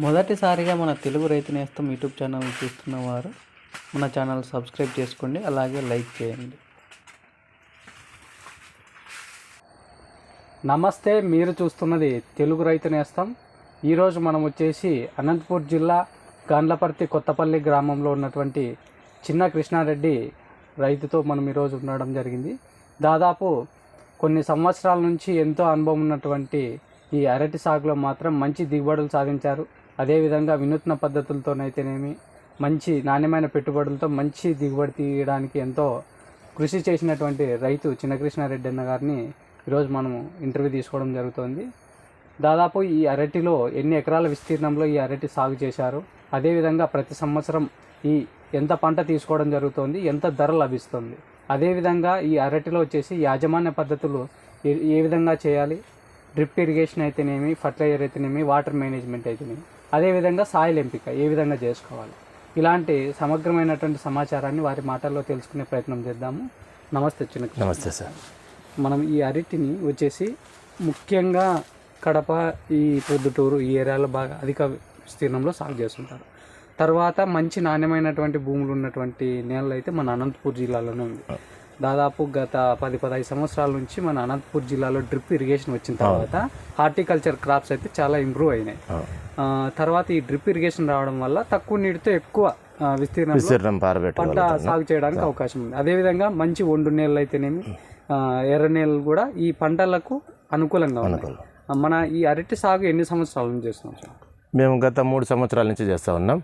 మొదటిసారిగా మన తెలుగు రైతు నేస్తం యూట్యూబ్ ఛానల్ చూస్తున్న వారు మన ఛానల్ సబ్స్క్రైబ్ చేసుకోండి అలాగే లైక్ చేయండి. నమస్తే మీరు చూస్తున్నది తెలుగు రైతు నేస్తం ఈరోజు మనం వచ్చేసి అనంతపూర్ జిల్లా గాండ్లపర్తి కొత్తపల్లి గ్రామంలో ఉన్నటువంటి చిన్న కృష్ణారెడ్డి రైతుతో మనం ఈరోజు ఉండడం జరిగింది. దాదాపు కొన్ని సంవత్సరాల నుంచి ఎంతో అనుభవం ఉన్నటువంటి ఈ అరటి సాగులో మాత్రం మంచి దిగుబడులు సాధించారు. అదేవిధంగా వినూత్న పద్ధతులతోనైతేనేమి మంచి నాణ్యమైన పెట్టుబడులతో మంచి దిగుబడి తీయడానికి ఎంతో కృషి చేసినటువంటి రైతు చిన్నకృష్ణారెడ్డి అన్న గారిని ఈరోజు మనము ఇంటర్వ్యూ తీసుకోవడం జరుగుతోంది. దాదాపు ఈ అరటిలో ఎన్ని ఎకరాల విస్తీర్ణంలో ఈ అరటి సాగు చేశారు? అదేవిధంగా ప్రతి సంవత్సరం ఈ ఎంత పంట తీసుకోవడం జరుగుతోంది? ఎంత ధర లభిస్తుంది? అదేవిధంగా ఈ అరటిలో వచ్చేసి యాజమాన్య పద్ధతులు ఏ ఏ విధంగా చేయాలి? డ్రిప్ ఇరిగేషన్ అయితేనేమి ఫర్టిలైజర్ అయితేనేమి వాటర్ మేనేజ్మెంట్ అయితేనేమి. అదేవిధంగా సాయిల్ ఎంపిక ఏ విధంగా చేసుకోవాలి? ఇలాంటి సమగ్రమైనటువంటి సమాచారాన్ని వారి మాటల్లో తెలుసుకునే ప్రయత్నం చేద్దాము. నమస్తే చిన్న నమస్తే సార్. మనం ఈ అరటిని వచ్చేసి ముఖ్యంగా కడప ఈ పొద్దుటూరు ఈ ఏరియాలో బాగా అధిక విస్తీర్ణంలో సాగు చేస్తుంటారు. తర్వాత మంచి నాణ్యమైనటువంటి భూములు ఉన్నటువంటి నేలలు అయితే మన అనంతపూర్ జిల్లాలోనే ఉంది. దాదాపు గత పది పదహైదు సంవత్సరాల నుంచి మన అనంతపూర్ జిల్లాలో డ్రిప్ ఇరిగేషన్ వచ్చిన తర్వాత హార్టికల్చర్ క్రాప్స్ అయితే చాలా ఇంప్రూవ్ అయినాయి. తర్వాత ఈ డ్రిప్ ఇరిగేషన్ రావడం వల్ల తక్కువ నీటితో ఎక్కువ విస్తీర్ణం పంట సాగు చేయడానికి అవకాశం ఉంది. అదేవిధంగా మంచి ఒండు నేలలు అయితేనేమి ఎర్ర నేలలు కూడా ఈ పంటలకు అనుకూలంగా ఉన్నాయి. మన ఈ అరటి సాగు ఎన్ని సంవత్సరాల నుంచి చేస్తున్నాం సార్? మేము గత మూడు సంవత్సరాల నుంచి చేస్తూ ఉన్నాం.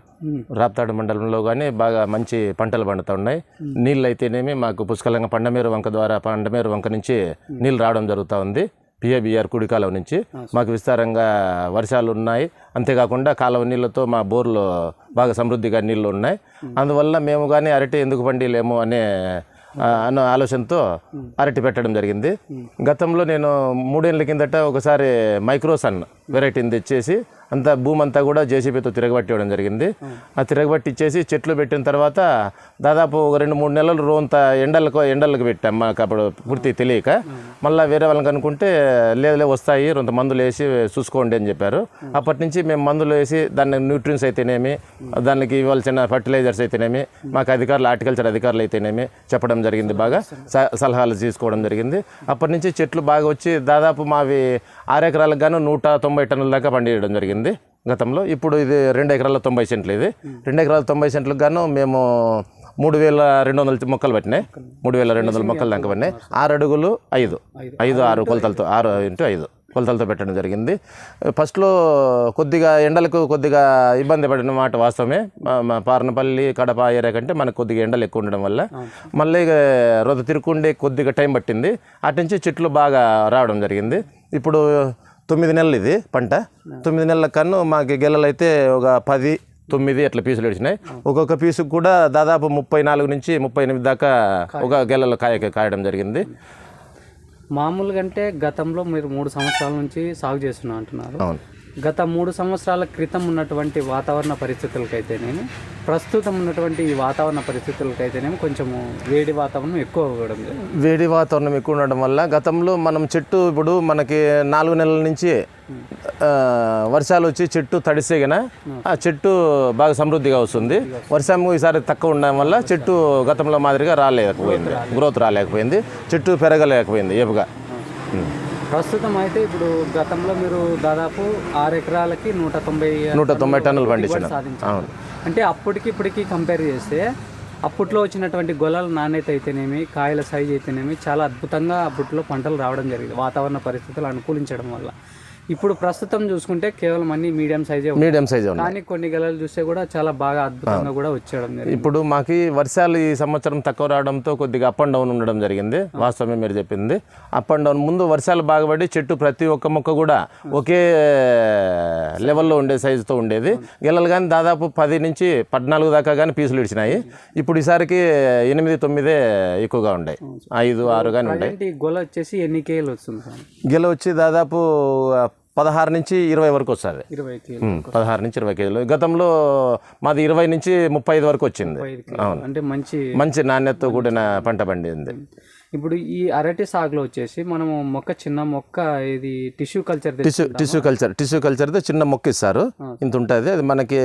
రాప్తాడు మండలంలో కానీ బాగా మంచి పంటలు పండుతూ ఉన్నాయి. నీళ్ళు అయితేనేమి మాకు పుష్కలంగా పండమేరు వంక ద్వారా పండమేరు వంక నుంచి నీళ్ళు రావడం జరుగుతూ ఉంది. పిఏబిఆర్ కుడికాలం నుంచి. మాకు విస్తారంగా వర్షాలు ఉన్నాయి. అంతేకాకుండా కాలువ నీళ్ళతో మా బోర్లు బాగా సమృద్ధిగా నీళ్ళు ఉన్నాయి. అందువల్ల మేము కానీ అరటి ఎందుకు పండిలేము అనే అన్న ఆలోచనతో అరటి పెట్టడం జరిగింది. గతంలో నేను మూడేళ్ళ కిందట ఒకసారి మైక్రోసన్ వెరైటీని తెచ్చేసి అంతా భూమి అంతా కూడా జేసీబీతో తిరగబట్టి ఇవ్వడం జరిగింది. ఆ తిరగబట్టి ఇచ్చేసి చెట్లు పెట్టిన తర్వాత దాదాపు ఒక రెండు మూడు నెలలు రోంత ఎండలకు ఎండలకు పెట్టాం. మాకు అప్పుడు పూర్తి తెలియక మళ్ళీ వేరే వాళ్ళకి అనుకుంటే లేదులే వస్తాయి రొంత మందులు వేసి చూసుకోండి అని చెప్పారు. అప్పటి నుంచి మేము మందులు వేసి దాన్ని న్యూట్రియన్స్ అయితేనేమి దానికి ఇవ్వాల్సిన ఫర్టిలైజర్స్ అయితేనేమి మాకు అధికారులు హార్టికల్చర్ అధికారులు అయితేనేమి చెప్పడం జరిగింది బాగా. స- సలహాలు తీసుకోవడం జరిగింది. అప్పటి నుంచి చెట్లు బాగా వచ్చి దాదాపు మావి ఆరు ఎకరాలకు గాను నూట తొంభై టన్నుల దాకా పండియడం జరిగింది. గతంలో. ఇప్పుడు ఇది రెండు ఎకరాల తొంభై సెంట్లు ఇది. రెండు ఎకరాల తొంభై సెంట్లకు గాను మేము మూడు వేల రెండు వందల మొక్కలు పట్టినాయి. మూడు వేల రెండు వందల మొక్కలు దాకా పడినాయి ఆరు అడుగులు ఐదు. ఐదు ఆరు కొలతలతో ఆరు ఇంటూ ఐదు కొలతలతో పెట్టడం జరిగింది. ఫస్ట్లో కొద్దిగా ఎండలకు కొద్దిగా ఇబ్బంది పడిన మాట వాస్తవమే. మా- పార్నపల్లి కడప ఏరియా కంటే మనకు కొద్దిగా ఎండలు ఎక్కువ ఉండడం వల్ల మళ్ళీ ఇక రొద తిరుక్కుండే కొద్దిగా టైం పట్టింది. అటు నుంచి చెట్లు బాగా రావడం జరిగింది. ఇప్పుడు తొమ్మిది నెలలు ఇది పంట. తొమ్మిది నెలల కన్ను మాకు గెలలు అయితే ఒక పది తొమ్మిది అట్లా పీసులు వచ్చినాయి ఒక్కొక్క పీసుకు కూడా దాదాపు ముప్పై నాలుగు నుంచి ముప్పై ఎనిమిది దాకా ఒక గెలలో కాయ కాయడం జరిగింది. మామూలుగా అంటే గతంలో మీరు మూడు సంవత్సరాల నుంచి సాగు చేస్తున్నా అంటున్నారు. అవును. గత మూడు సంవత్సరాల క్రితం ఉన్నటువంటి వాతావరణ పరిస్థితులకైతేనేమి ప్రస్తుతం ఉన్నటువంటి ఈ వాతావరణ పరిస్థితులకైతేనేమి కొంచెము వేడి వాతావరణం ఎక్కువ అవ్వడం వేడి వాతావరణం ఎక్కువ ఉండడం వల్ల గతంలో మనం చెట్టు ఇప్పుడు మనకి నాలుగు నెలల నుంచి వర్షాలు వచ్చి చెట్టు తడిసేగిన ఆ చెట్టు బాగా సమృద్ధిగా వస్తుంది. వర్షం ఈసారి తక్కువ ఉండడం వల్ల చెట్టు గతంలో మాదిరిగా రాలేకపోయింది. గ్రోత్ రాలేకపోయింది. చెట్టు పెరగలేకపోయింది. ఏపుగా. ప్రస్తుతం అయితే ఇప్పుడు గతంలో మీరు దాదాపు ఆరు ఎకరాలకి నూట తొంభై నూట తొంభై టన్నులు అవును. అంటే అప్పటికి ఇప్పటికి కంపేర్ చేస్తే అప్పట్లో వచ్చినటువంటి గొల్లల నాణ్యత అయితేనేమి కాయల సైజ్ అయితేనేమి చాలా అద్భుతంగా అప్పట్లో పంటలు రావడం జరిగింది. వాతావరణ పరిస్థితులు అనుకూలించడం వల్ల. ఇప్పుడు ప్రస్తుతం చూసుకుంటే కేవలం అన్ని మీడియం సైజే ఉన్నాయి. మీడియం సైజ్ ఉన్నాయి. కానీ కొన్ని గెలలు చూస్తే కూడా చాలా బాగా అద్భుతంగా కూడా వచ్చేయడం ఇప్పుడు మాకు వర్షాలు ఈ సంవత్సరం తక్కువ రావడంతో కొద్దిగా అప్ అండ్ డౌన్ ఉండడం జరిగింది. వాస్తవమే మీరు చెప్పింది. అప్ అండ్ డౌన్ ముందు వర్షాలు బాగపడి చెట్టు ప్రతి ఒక్క మొక్క కూడా ఒకే లెవెల్లో ఉండే సైజుతో ఉండేది. గెలలు కానీ దాదాపు పది నుంచి పద్నాలుగు దాకా కానీ పీసులు ఇడిచినాయి. ఇప్పుడు ఈసారికి ఎనిమిది తొమ్మిదే ఎక్కువగా ఉన్నాయి ఐదు ఆరు కానీ ఈ గొల వచ్చేసి ఎన్ని కేలు వస్తుంది గెల వచ్చి దాదాపు పదహారు నుంచి ఇరవై వరకు వస్తుంది. పదహారు నుంచి ఇరవై కేజీలు. గతంలో మాది ఇరవై నుంచి ముప్పై ఐదు వరకు వచ్చింది. కేలు. అంటే మంచి మంచి నాణ్యతతో కూడిన పంట పండింది. ఇప్పుడు ఈ అరటి సాగులో వచ్చేసి మనము మొక్క చిన్న మొక్క ఇది tissue culture tissue tissue culture tissue కల్చర్తో చిన్న మొక్క ఇస్తారు. ఇంత ఉంటుంది. అది మనకి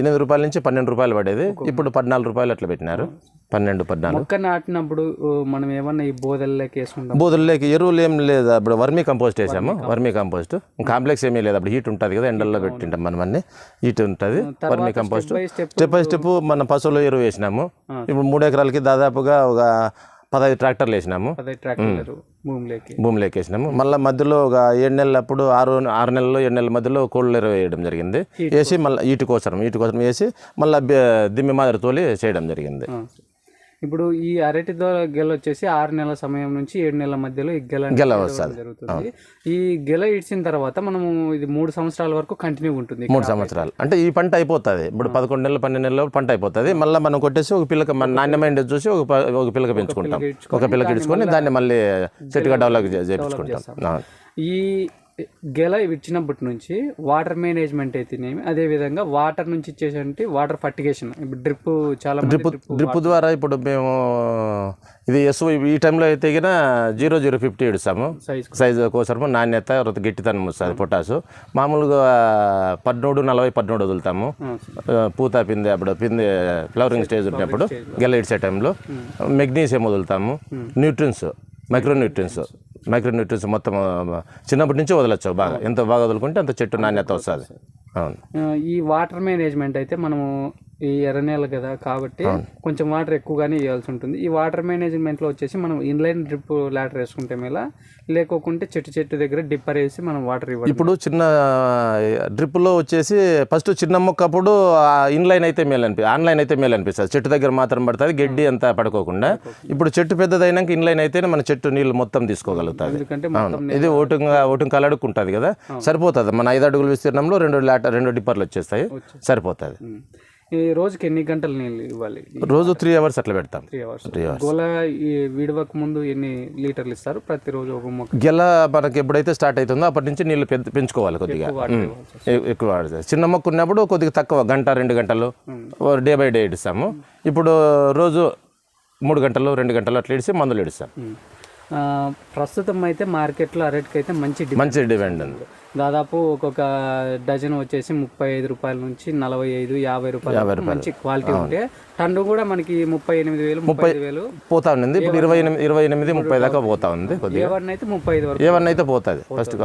ఎనిమిది రూపాయల నుంచి పన్నెండు రూపాయలు పడేది. ఇప్పుడు పద్నాలుగు రూపాయలు అట్లా పెట్టినారు. పన్నెండు పద్నాలుగు. మొక్క నాటినప్పుడు మనం ఏమన్నా ఈ బోదల్లోకి వేసుకుంటాం బోధుల్లోకి ఎరువులు ఏం లేదు. అప్పుడు వర్మీ కంపోస్ట్ వేసాము. Vermicompost. కాంప్లెక్స్ ఏమీ లేదు. అప్పుడు హీట్ ఉంటుంది కదా ఎండల్లో పెట్టింటాం మనం అన్ని. హీట్ ఉంటుంది. Vermicompost. Step by step మన పశువుల ఎరువు వేసినాము. ఇప్పుడు మూడు ఎకరాలకి దాదాపుగా ఒక పదహైదు ట్రాక్టర్లు వేసినాము. భూమిలోకి. వేసినాము. మళ్ళీ మధ్యలో ఒక ఏడు నెలలు అప్పుడు ఆరు ఆరు నెలలు ఏడు నెలల మధ్యలో కోళ్ళ ఎరువు వేయడం జరిగింది. వేసి మళ్ళీ ఈటి కోసరం ఈటి కోసరం వేసి మళ్ళీ దిమ్మి మాదిరి తోలి చేయడం జరిగింది. ఇప్పుడు ఈ అరటి దో గెల వచ్చేసి ఆరు నెలల సమయం నుంచి ఏడు నెలల మధ్యలో ఈ గెల గెల వస్తది. జరుగుతుంది. ఈ గెల ఇడిచిన తర్వాత మనము ఇది మూడు సంవత్సరాల వరకు కంటిన్యూ ఉంటుంది మూడు సంవత్సరాలు. అంటే ఈ పంట అయిపోతుంది. ఇప్పుడు పదకొండు నెలలు పన్నెండు నెలలు పంట అయిపోతుంది. మళ్ళీ మనం కొట్టేసి ఒక పిల్లక మన నాణ్యమైన చూసి ఒక ఒక పిల్లక పెంచుకుంటాం. ఒక పిల్లకి ఇడ్చుకొని దాన్ని మళ్ళీ చెట్టుగా డెవలప్ చేయించుకుంటాం ఆ. ఈ గెల ఇచ్చినప్పటి నుంచి వాటర్ మేనేజ్మెంట్ అయితేనేమి అదే విధంగా వాటర్ నుంచి ఇచ్చేసి వాటర్ ఫర్టిగేషన్ ఇప్పుడు డ్రిప్ చాలా డ్రిప్ డ్రిప్ ద్వారా ఇప్పుడు మేము ఇది ఎస్ ఈ టైంలో అయితే గిన జీరో జీరో ఫిఫ్టీ ఇడుస్తాము సైజ్ సైజు కోసము నాణ్యత గట్టితనం వస్తుంది పొటాసు మామూలుగా పద్మూడు నలభై పద్మూడు వదులుతాము. పూత పిందె అప్పుడు పిందె ఫ్లవరింగ్ స్టేజ్ ఉన్నప్పుడు గెల ఇడ్చే టైంలో magnesium వదులుతాము. Nutrients micro nutrients micro nutrients మొత్తం చిన్నప్పటి నుంచి వదలొచ్చు బాగా. ఎంత బాగా వదులుకుంటే అంత చెట్టు నాణ్యత వస్తుంది. అవును ఈ వాటర్ మేనేజ్మెంట్ అయితే మనము ఈ ఎర్ర నేల కదా కాబట్టి కొంచెం వాటర్ ఎక్కువగానే ఇవ్వాల్సి ఉంటుంది. ఈ వాటర్ మేనేజ్మెంట్లో వచ్చేసి మనం ఇన్లైన్ డ్రిప్ లాటర్ వేసుకుంటే మేలా లేకోకుంటే చెట్టు చెట్టు దగ్గర డిప్పర్ వేసి మనం వాటర్ ఇవ్వాలి ఇప్పుడు చిన్న డ్రిప్లో వచ్చేసి ఫస్ట్ చిన్న మొక్క అప్పుడు ఇన్లైన్ అయితే మేలు అనిపి ఆన్లైన్ అయితే మేలు అనిపిస్తుంది. చెట్టు దగ్గర మాత్రం పడుతుంది గడ్డి అంతా పడుకోకుండా. ఇప్పుడు చెట్టు పెద్దదైనాక ఇన్లైన్ అయితేనే మన చెట్టు నీళ్ళు మొత్తం తీసుకోగలుగుతుంది. ఇది ఓటుగా ఓటుగా కలడుకుంటుంది కదా. సరిపోతుంది. మన ఐదు అడుగుల విస్తీర్ణంలో రెండు లాట రెండు డిప్పర్లు వచ్చేస్తాయి. సరిపోతుంది. రోజుకి ఎన్ని గంటలు నీళ్ళు ఇవ్వాలి? రోజు త్రీ అవర్స్ అట్లా పెడతాం. త్రీ అవర్స్ గోల విడవక ముందు ఎన్ని లీటర్లు ఇస్తారు? ప్రతిరోజు ఒక మొక్క? గెల మనకి ఎప్పుడైతే స్టార్ట్ అవుతుందో అప్పటి నుంచి నీళ్ళు పెంచుకోవాలి కొద్దిగా. ఎక్కువ చిన్న మొక్క ఉన్నప్పుడు కొద్దిగా తక్కువ గంట రెండు గంటలు. డే బై డే ఇస్తాము ఇప్పుడు రోజు మూడు గంటలు రెండు గంటలు అట్లా ఇడిసి మందులు ఇడిస్తాం. ప్రస్తుతం అయితే మార్కెట్లో అరటికి అయితే మంచి మంచి డిమాండ్ ఉంది. దాదాపు ఒక్కొక్క డజన్ వచ్చేసి ముప్పై ఐదు రూపాయల నుంచి నలభై ఐదు యాభై రూపాయల మంచి క్వాలిటీ ఉంటే టన్ను కూడా మనకి ముప్పై ఎనిమిది వేలు ముప్పై వేలు. పోతా ఉంది. ఇప్పుడు ఇరవై ఎనిమిది ఇరవై ఎనిమిది ముప్పై దాకా పోతా ఉంది కొద్దిగా. ఏవన్నీ అయితే ముప్పై ఐదు వరకు ఏమన్నా అయితే పోతుంది. ఫస్ట్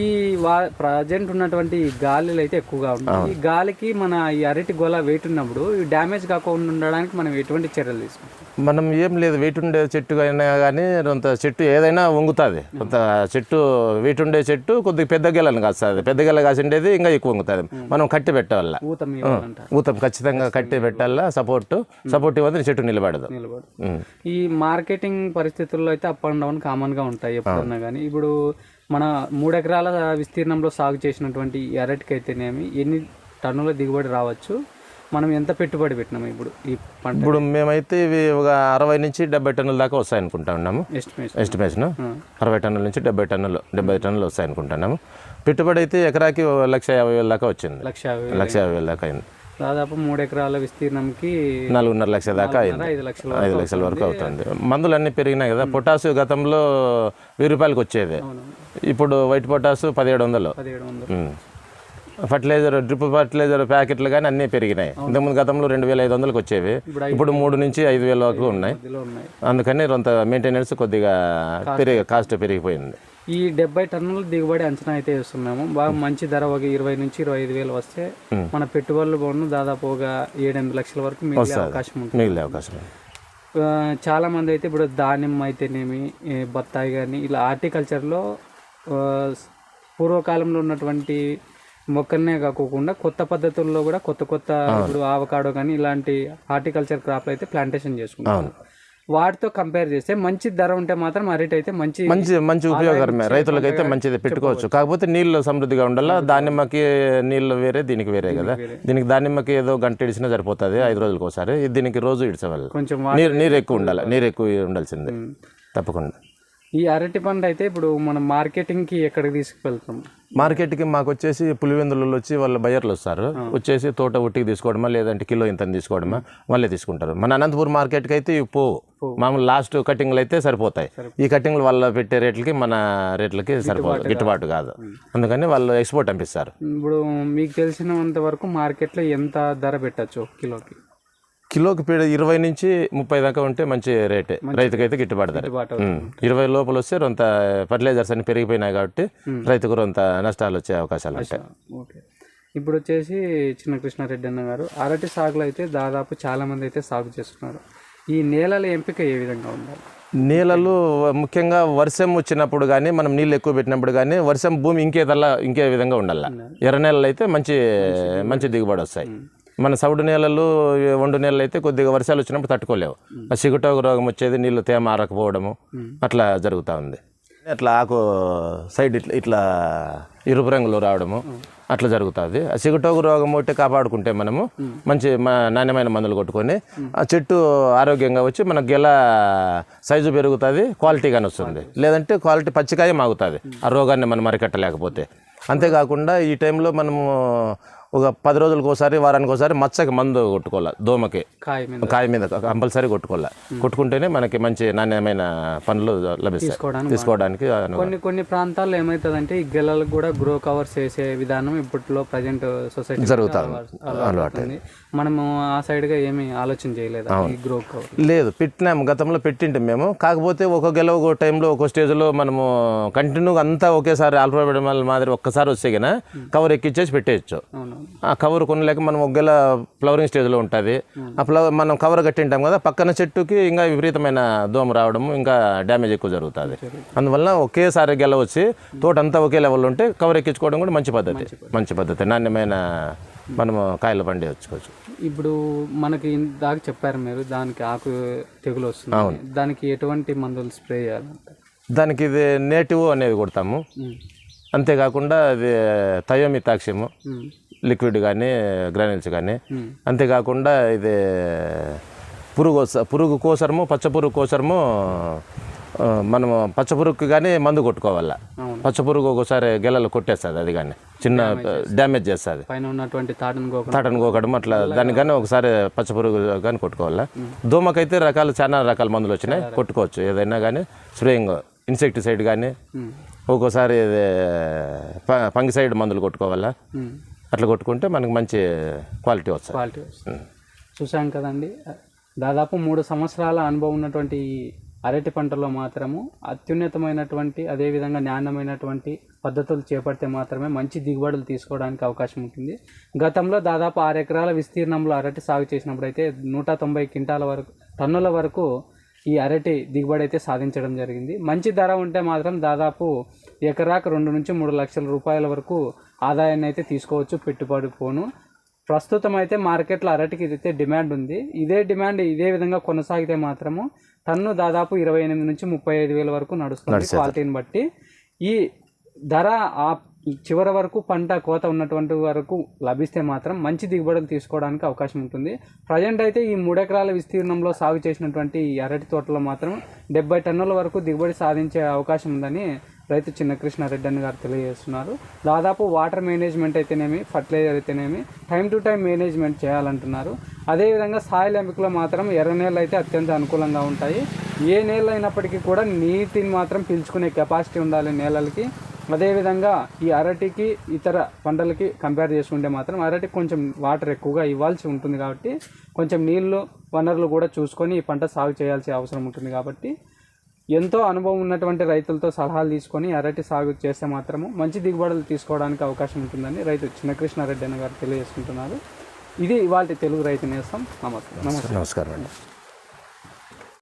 ఈ వా ప్రజెంట్ ఉన్నటువంటి ఈ గాలిలు అయితే ఎక్కువగా ఉంటాయి. ఈ గాలికి మన ఈ అరటి గోల వెయిట్ ఉన్నప్పుడు డ్యామేజ్ కాకుండా ఉండడానికి మనం ఎటువంటి చర్యలు తీసుకుంటాం? మనం ఏం లేదు వెయిట్ ఉండే చెట్టు అయినా కానీ కొంత చెట్టు ఏదైనా వంగుతుంది. కొంత చెట్టు వెయిట్ ఉండే చెట్టు కొద్దిగా పెద్ద గెలను కాస్తుంది. పెద్ద గెల కాసిండేది ఇంకా ఎక్కువ వంగుతుంది. మనం కట్టి పెట్టాల ఊతం ఖచ్చితంగా కట్టి పెట్టాలా సపోర్ట్ సపోర్ట్ ఇవ్వదు చెట్టు నిలబడదు. ఈ మార్కెటింగ్ పరిస్థితుల్లో అయితే అప్ అండ్ డౌన్ కామన్గా ఉంటాయి ఎప్పుడన్నా కానీ ఇప్పుడు మన మూడు ఎకరాల విస్తీర్ణంలో సాగు చేసినటువంటి అరటికి అయితేనేమి ఎన్ని టన్నుల దిగుబడి రావచ్చు? మనం ఎంత పెట్టుబడి పెట్టినాము ఇప్పుడు ఈ పంట? ఇప్పుడు మేమైతే ఇవి ఒక అరవై నుంచి డెబ్బై టన్నుల దాకా వస్తాయి అనుకుంటా ఉన్నాము ఎస్టిమేషన్ ఎస్టిమేషన్ అరవై టన్నుల నుంచి డెబ్బై టన్నులు డెబ్బై టన్నులు వస్తాయి అనుకుంటున్నాము పెట్టుబడి అయితే ఎకరాకి లక్ష యాభై వేల దాకా వచ్చింది. లక్ష యాభై వేలు. లక్ష యాభై వేల దాకా అయింది. దాదాపు మూడు ఎకరాల విస్తీర్ణంకి నాలుగున్నర లక్ష దాకా ఐదు లక్షల ఐదు లక్షల వరకు అవుతుంది. మందులు అన్నీ పెరిగినాయి కదా. పొటాసు గతంలో వెయ్యి రూపాయలకి వచ్చేది. ఇప్పుడు వైట్ పొటాసు పదిహేడు వందలు. ఫర్టిలైజర్ డ్రిప్ ఫర్టిలైజర్ ప్యాకెట్లు కానీ అన్నీ పెరిగినాయి. ఇంతకుముందు గతంలో రెండు వేల ఐదు వందలకు వచ్చేవి. ఇప్పుడు మూడు నుంచి ఐదు వేల వరకు ఉన్నాయి. అందుకని కొంత మెయింటెనెన్స్ కొద్దిగా పెరిగి కాస్ట్ పెరిగిపోయింది. ఈ డెబ్బై టన్నుల దిగుబడి అంచనా అయితే వేస్తున్నాము బాగా మంచి ధర ఒక ఇరవై నుంచి ఇరవై ఐదు వేలు వస్తే మన పెట్టుబడులు పోను దాదాపు ఒక ఏడెనిమిది లక్షల వరకు మిగిలే అవకాశం ఉంటుంది. మిగిలే అవకాశం. చాలా మంది అయితే ఇప్పుడు ధాన్యం అయితేనేమి బత్తాయి కానీ ఇలా హార్టికల్చర్లో పూర్వకాలంలో ఉన్నటువంటి మొక్కలనే కాకోకుండా కొత్త పద్ధతుల్లో కూడా కొత్త కొత్త ఇప్పుడు ఆవకాడో కానీ ఇలాంటి హార్టికల్చర్ క్రాప్లు అయితే ప్లాంటేషన్ చేసుకుంటారు వాటితో కంపేర్ చేస్తే మంచి ధర ఉంటే మాత్రం అరటి అయితే మంచి మంచి మంచి ఉపయోగకరమే. రైతులకైతే మంచిది పెట్టుకోవచ్చు. కాకపోతే నీళ్ళు సమృద్ధిగా ఉండాలా? దానిమ్మకి నీళ్ళు వేరే దీనికి వేరే కదా? దీనికి దానిమ్మకి ఏదో గంట ఇడిచినా సరిపోతుంది ఐదు రోజులకు ఒకసారి దీనికి రోజు ఇడిచేవాళ్ళు. కొంచెం నీరు నీరు ఎక్కువ ఉండాలి. నీరు ఎక్కువ ఉండాల్సిందే. తప్పకుండా. ఈ అరటి పండు అయితే ఇప్పుడు మనం మార్కెటింగ్కి ఎక్కడికి తీసుకువెళ్తాం? మార్కెట్కి మాకు వచ్చేసి పులివెందులలో వచ్చి వాళ్ళ బయర్లు వస్తారు. వచ్చేసి తోట ఒట్టికి తీసుకోవడమా లేదంటే కిలో ఇంత తీసుకోవడమా వాళ్ళే తీసుకుంటారు. మన అనంతపూర్ మార్కెట్కి అయితే పోవు. మామూలు లాస్ట్ కటింగ్లు అయితే సరిపోతాయి. ఈ కటింగ్లు వాళ్ళ పెట్టే రేట్లకి మన రేట్లకి సరిపోదు. గిట్టుబాటు కాదు. అందుకని వాళ్ళు ఎక్స్పోర్ట్ పంపిస్తారు. ఇప్పుడు మీకు తెలిసినంత వరకు మార్కెట్లో ఎంత ధర పెట్టచ్చు కిలోకి? కిలోకి పీడ ఇరవై నుంచి ముప్పై దాకా ఉంటే మంచి రేటే. రైతుకైతే గిట్టుబాటు ధర. ఇరవై లోపల వస్తే కొంత ఫర్టిలైజర్స్ అన్ని పెరిగిపోయినాయి కాబట్టి రైతుకు కొంత నష్టాలు వచ్చే అవకాశాలు ఉంటాయి. ఓకే. ఇప్పుడు వచ్చేసి చిన్న కృష్ణారెడ్డి అన్న గారు అరటి సాగులో అయితే దాదాపు చాలా మంది అయితే సాగు చేస్తున్నారు. ఈ నేలల ఎంపిక ఏ విధంగా ఉండాలి? నీళ్ళలు ముఖ్యంగా వర్షం వచ్చినప్పుడు కానీ మనం నీళ్ళు ఎక్కువ పెట్టినప్పుడు కానీ వర్షం భూమి ఇంకేదల్లా ఇంకే విధంగా ఉండాల. ఎర్ర నేలలు అయితే మంచి మంచి దిగుబడి వస్తాయి. మన సౌడు నేలలు వండు నేలలు అయితే కొద్దిగా వర్షాలు వచ్చినప్పుడు తట్టుకోలేవు. ఆ సిగుటోగ రోగం వచ్చేది నీళ్ళు తేమ ఆరకపోవడము. అట్లా జరుగుతూ ఉంది. అట్లా ఆకు సైడ్ ఇట్లా ఇట్లా ఎరుపు రంగులో రావడము. అట్లా జరుగుతుంది. ఆ సిగుటోగు రోగం ఒకటి కాపాడుకుంటే మనము మంచి నాణ్యమైన మందులు కొట్టుకొని ఆ చెట్టు ఆరోగ్యంగా వచ్చి మన గెల సైజు పెరుగుతుంది క్వాలిటీగానే వస్తుంది. లేదంటే క్వాలిటీ పచ్చికాయ మాగుతుంది. ఆ రోగాన్ని మనం అరికట్టలేకపోతే. అంతేకాకుండా ఈ టైంలో మనము ఒక పది రోజులకు ఒకసారి వారానికి ఒకసారి మచ్చకి మందు కొట్టుకోవాలి దోమకి. కాయ మీద. కాయ మీద కంపల్సరీ కొట్టుకోవాలి. కొట్టుకుంటేనే మనకి మంచి నాణ్యమైన పండ్లు లభిస్తాయి. తీసుకోవడానికి. కొన్ని కొన్ని ప్రాంతాల్లో ఏమవుతుందంటే ఈ గెలలకు కూడా గ్రో కవర్స్ వేసే విధానం ఇప్పట్లో ప్రజెంట్ సొసైటీ జరుగుతుంది అలవాటు మనము ఆ side గా ఏమీ ఆలోచన చేయలేదు గ్రో కవర్ లేదు పెట్టినాము గతంలో పెట్టింటాం మేము. కాకపోతే ఒక గెల ఒక టైంలో ఒక స్టేజ్లో మనము కంటిన్యూగా అంతా ఒకేసారి ఆల్ఫాబెట్ మాదిరి ఒక్కసారి వస్తే కవర్ ఎక్కిచ్చేసి పెట్టేయచ్చు. కవర్ కొనలేక మనం ఒక గెల ఫ్లవరింగ్ స్టేజ్లో ఉంటుంది. ఆ ఫ్లవర్ మనం కవర్ కట్టింటాం కదా పక్కన చెట్టుకి ఇంకా విపరీతమైన దోమ రావడము ఇంకా డ్యామేజ్ ఎక్కువ జరుగుతుంది. అందువల్ల ఒకేసారి గెల వచ్చి తోట అంతా ఒకే లెవెల్లో ఉంటే కవర్ ఎక్కించుకోవడం కూడా మంచి పద్ధతి. మంచి పద్ధతి. నాణ్యమైన మనము కాయలు పండించుకోవచ్చు. ఇప్పుడు మనకి దాకా చెప్పారు మీరు దానికి ఆకు తెగులు వస్తుంది. దానికి ఎటువంటి మందులు స్ప్రే చేయాలంటే దానికి ఇది నేటివ్ అనేది కొడతాము. అంతేకాకుండా అది థయోమితాక్ష్యము లిక్విడ్ కానీ గ్రానిల్స్ కానీ అంతేకాకుండా ఇది పురుగు పురుగు కోసరము పచ్చ పురుగు కోసరము మనము పచ్చ పురుగుకి కానీ మందు కొట్టుకోవాలా. అవును. పచ్చ పురుగు ఒకసారి గెలలు కొట్టేస్తుంది అది కానీ చిన్న డ్యామేజ్ చేస్తుంది. పైన ఉన్నటువంటి తాటను కోకడం అట్లా దానికి కానీ ఒకసారి పచ్చ పురుగు కానీ కొట్టుకోవాలా. దోమకైతే రకాలు చాలా రకాల మందులు వచ్చినాయి. కొట్టుకోవచ్చు. ఏదైనా కానీ స్ప్రేయింగ్ ఇన్సెక్టిసైడ్ కానీ ఒక్కోసారి ఇది ప- ఫంగిసైడ్ మందులు కొట్టుకోవాలా. అట్లా కొట్టుకుంటే మనకు మంచి క్వాలిటీ వస్తుంది. క్వాలిటీ వస్తుంది. చూసాం కదండి. దాదాపు మూడు సంవత్సరాల అనుభవం ఉన్నటువంటి అరటి పంటలో మాత్రము అత్యున్నతమైనటువంటి అదేవిధంగా నాణ్యమైనటువంటి పద్ధతులు చేపడితే మాత్రమే మంచి దిగుబడులు తీసుకోవడానికి అవకాశం ఉంటుంది. గతంలో దాదాపు ఆరు ఎకరాల విస్తీర్ణంలో అరటి సాగు చేసినప్పుడు అయితే నూట తొంభై క్వింటాల వరకు టన్నుల వరకు ఈ అరటి దిగుబడి అయితే సాధించడం జరిగింది. మంచి ధర ఉంటే మాత్రం దాదాపు ఎకరాకు రెండు నుంచి మూడు లక్షల రూపాయల వరకు ఆదాయాన్ని అయితే తీసుకోవచ్చు పెట్టుబడి పోను. ప్రస్తుతం అయితే మార్కెట్లో అరటికి అయితే డిమాండ్ ఉంది. ఇదే డిమాండ్ ఇదే విధంగా కొనసాగితే మాత్రము టన్ను దాదాపు ఇరవై ఎనిమిది నుంచి ముప్పై ఐదు వేల వరకు నడుస్తుంది క్వాలిటీని బట్టి. ఈ ధర ఆ చివరి వరకు పంట కోత ఉన్నటువంటి వరకు లభిస్తే మాత్రం మంచి దిగుబడులు తీసుకోవడానికి అవకాశం ఉంటుంది. ప్రజెంట్ అయితే ఈ మూడెకరాల విస్తీర్ణంలో సాగు చేసినటువంటి ఈ అరటి తోటలో మాత్రం డెబ్బై టన్నుల వరకు దిగుబడి సాధించే అవకాశం ఉందని రైతు చిన్న కృష్ణారెడ్డి అని గారు తెలియజేస్తున్నారు. దాదాపు వాటర్ మేనేజ్మెంట్ అయితేనేమి ఫర్టిలైజర్ అయితేనేమి టైం టు టైం మేనేజ్మెంట్ చేయాలంటున్నారు. అదేవిధంగా సాయిల్ ఎంపికలో మాత్రం ఎర్ర నేలలు అయితే అత్యంత అనుకూలంగా ఉంటాయి. ఏ నేల అయినప్పటికీ కూడా నీటిని మాత్రం పీల్చుకునే కెపాసిటీ ఉండాలి నేలలకి. అదేవిధంగా ఈ అరటికి ఇతర పంటలకి కంపేర్ చేసుకుంటే మాత్రం అరటికి కొంచెం వాటర్ ఎక్కువగా ఇవ్వాల్సి ఉంటుంది కాబట్టి కొంచెం నీళ్ళు వనరులు కూడా చూసుకొని ఈ పంట సాగు చేయాల్సిన అవసరం ఉంటుంది కాబట్టి ఎంతో అనుభవం ఉన్నటువంటి రైతులతో సలహాలు తీసుకొని అరటి సాగు చేస్తే మాత్రము మంచి దిగుబడులు తీసుకోవడానికి అవకాశం ఉంటుందని రైతు చిన్నకృష్ణారెడ్డి అన్న గారు తెలియజేసుకుంటున్నారు. ఇది ఇవాళ తెలుగు రైతు నేస్తం. నమస్తే నమస్తే. నమస్కారం అండి.